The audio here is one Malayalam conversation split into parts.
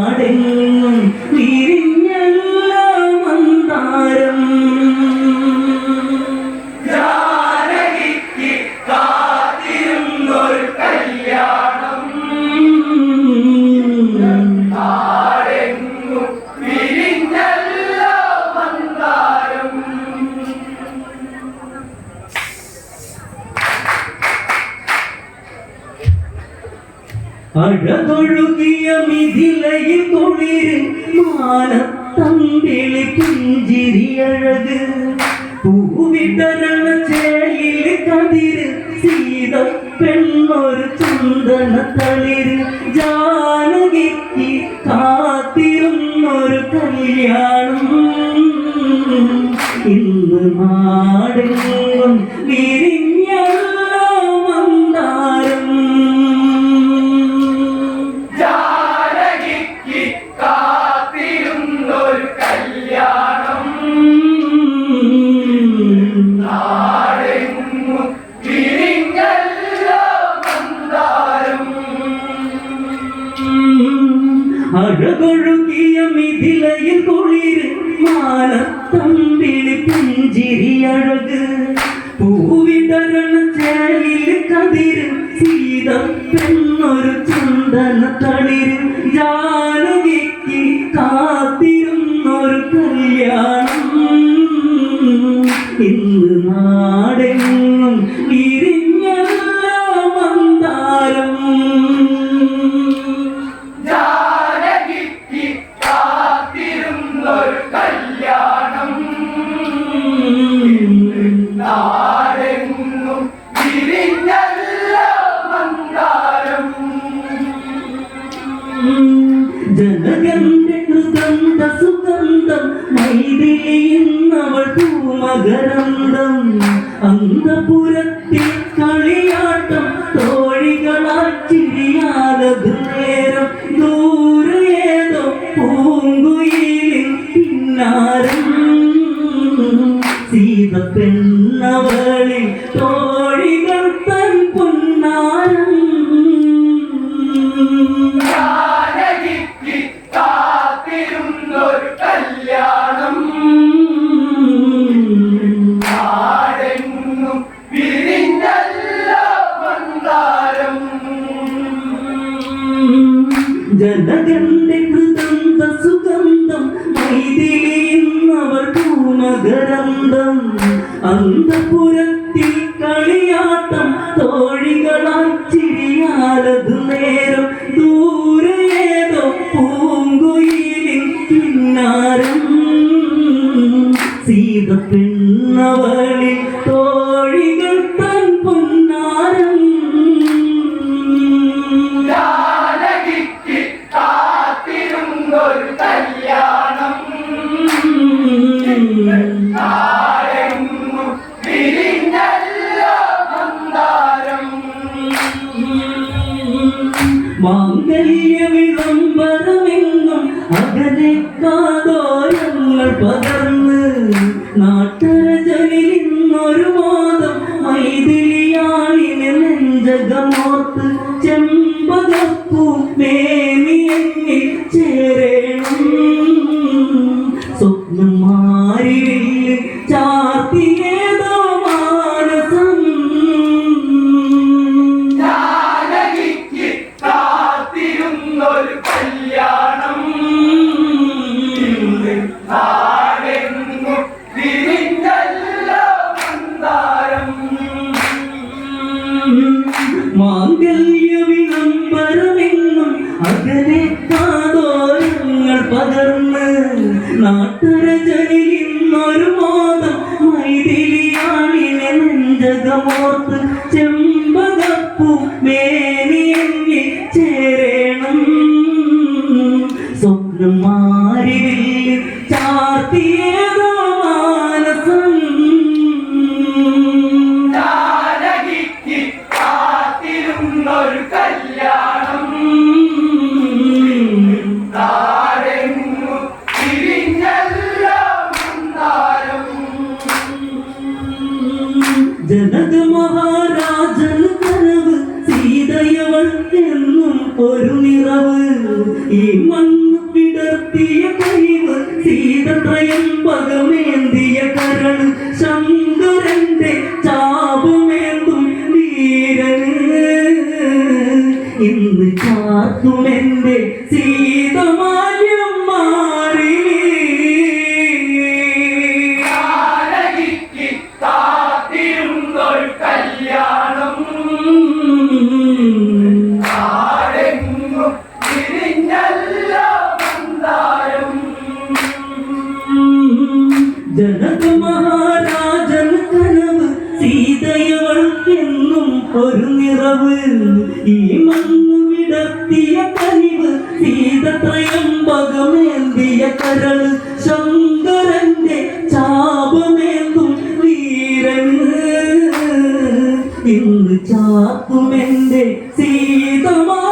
നാടെങ്ങും അഴതൊഴുകിയ മിഥിലയിൽ തുളിര് മാനത്തമ്പിളി പിഞ്ചിരി അഴക് പൂവിട്ടരണ ചേലിൽ കതിര് സീത പെണ്ണൊരു ചന്ദന തളിര്. ജാനകിക്ക് കാത്തിരുന്നൊരു കല്യാണം. ഇന്ന് നാടെങ്ങും വിരി പുഞ്ചിരിയഴക് ചേലിൽ കതിരും ചന്ദന തളിരും ജാനകി ജനകന്റെ കൃതന്ത സുഗന്ധം മൈതിലിയുന്നവർ പൂമകരന്തം അന്തപുരത്തിൽ കളിയാട്ടം തോഴികളായി ചിരിയാലതു നേരം. ദൂരേതോ പൂങ്കുയിലിൽ പിന്നാരം. സീതപ്പെ രാജൻ കനവ് സീതയവൾ എന്നും ഒരു നിറവ്. ഈ മണ്ണ് വിടർത്തിയ കഴിവ് സീതത്രയം പകമേന്തിയ കരൾ ശങ്കരന്റെ ചാപമേന്തും വീരന്. ഇന്ന് ചാത്തുമേ സീതത്രയം പകമേന്തിയ കരൾ ശങ്കരന്റെ ചാപമേന്തും വീരന്. ഇന്ന് ചാത്തുമെന്റെ സീതമാര്യം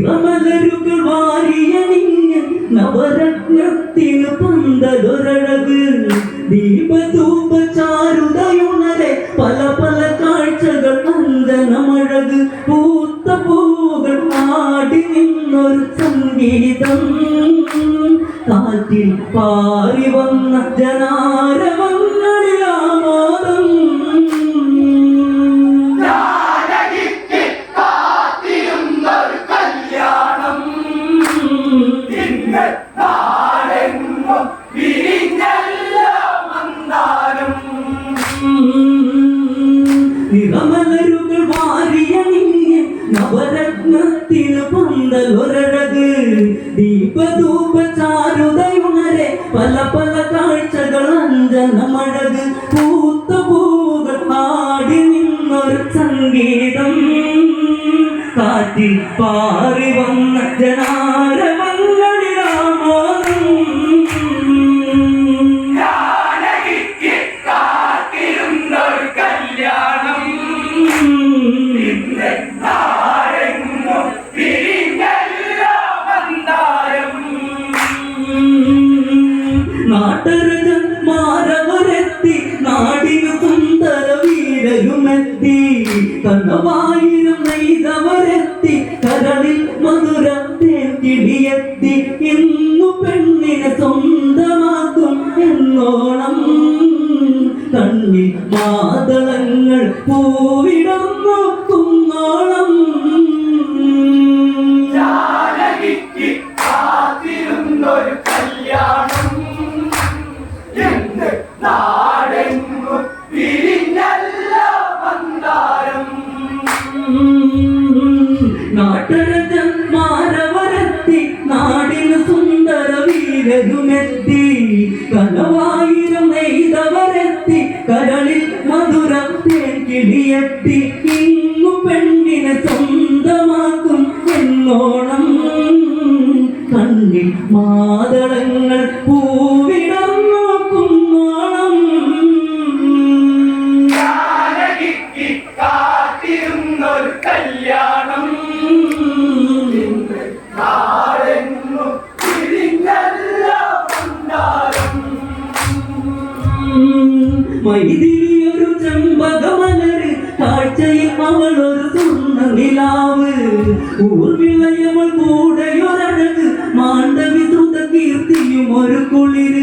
നിറമലരുകൾ വാരിയണിഞ്ഞ് നവരത്നത്തിന് പന്തലൊരഴക് ദീപധൂപ ചാരുതയുണരെ പല പല കാഴ്ചകൾ അഞ്ജനമഴക് പൂത്ത പൂകൾ ആടി നിന്നൊരു സംഗീതം കാറ്റിൽ പാറി വന്ന ജനാരവങ്ങളിലാമോദം കാഴ്ചകൾ അഞ്ജനമഴക് പൂത്ത പൂകൾ ആടി നിന്നൊരു സംഗീതം. കാറ്റിൽ പാറി വന്ന ജനാരവങ്ങളിലാമോദം കല്യാണം ഇന്ന് എന്നോണം കണ്ണിൽ മാതളങ്ങൾ പൂവിടം കുന്നോണം ജാനകിക്ക് കാത്തിരുന്നൊരു കല്യാണം. മൈതിരിയൊരു நிலாவு ஊர் விளையவள் கூடையொரழகு மாண்டவி தூத கீர்த்தியும் ஒரு குளிர்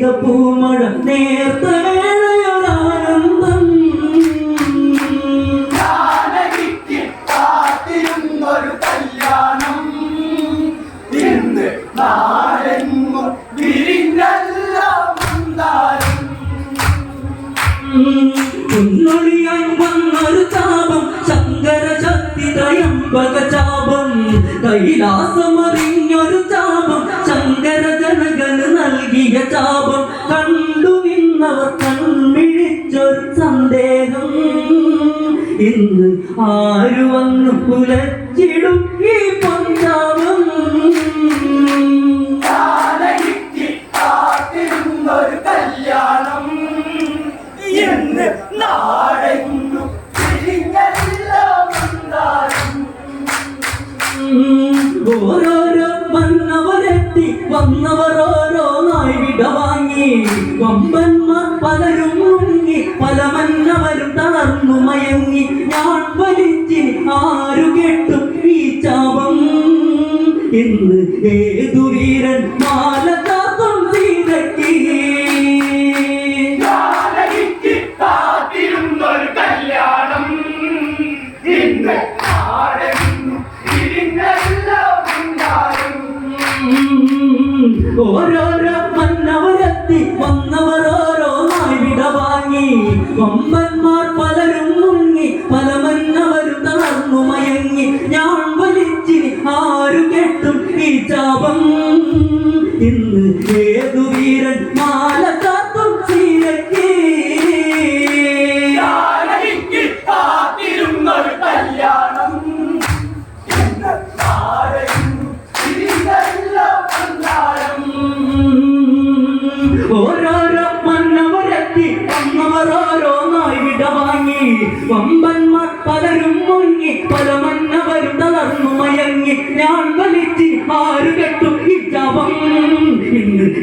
പെയ്ത പൂമഴ നേർത്ത വേളയൊരാനന്ദം കാത്തിരുന്നൊരു കല്യാണം. ഇന്ന് നാടെങ്ങും വിരിഞ്ഞല്ലോ മന്ദാരം ഉന്നൊളിയാൻ വന്നൊരു ചാപം ശങ്കര ശക്തി ചാപം കൈലാസമറിഞ്ഞൊരു ആരു വന്നു മയങ്ങി ഞാൻ വലിച്ചി ആരു കേട്ടു ഈ ചാപം. ഇന്ന് ഏതു ഈ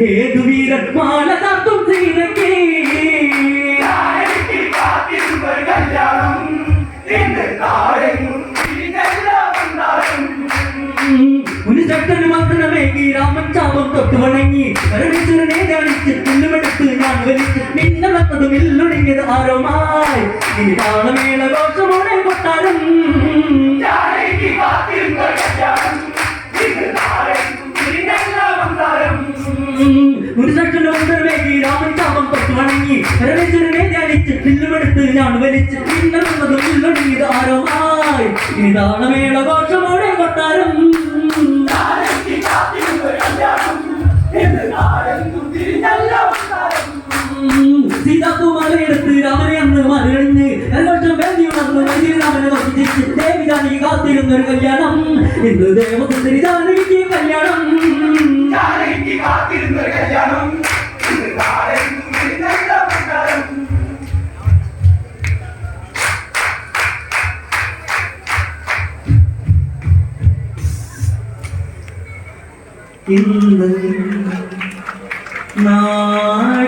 ഏതു വീരൻ മാല കാത്തും സീനയ്ക്ക് ജാനകിക്ക് കാത്തിരുന്നൊരു കല്യാണം ഒരു ചട്ടന് മാത്രമേകി രാമൻ ചാപം തൊട്ട് വണങ്ങി. പരമേശ്വരനെ ധ്യാനിച്ച് പുല്ലുമെടുത്ത് ഞാൻ വലിച്ച്. വന്നത് മില്ലൊടുങ്ങിയത് ആരോമായി. ഇനി താളമേള ദോഷമോടെ കൊട്ടാരം. ഒരു ചട്ടന് മാത്രമേകി രാമൻ ചാപം തൊട്ട് വണങ്ങി. പരമേശ്വരനെ ധ്യാനിച്ച് പുല്ലുമെടുത്ത് ഞാൻ വലിച്ച് നിന്നെ വന്നത് ആരോമായി ഇനി താളമേള ദോഷമോടെ കൊട്ടാരം. സീതാകുമാരെടുത്ത് രാമനെ അന്ന് മറികഴിഞ്ഞ് വർഷം വേണ്ടി ഉണർന്ന് വലിയ രാമനെ വസിച്ച് ദേവി ജാനകി കാത്തിരുന്നൊരു കല്യാണം. ഇന്ന് ദേവസുന്ദരി ജാനകിക്ക് കല്യാണം. ജാനകിക്ക് കാത്തിരുന്നൊരു കല്യാണം. ഇന്ന് നാടെങ്ങും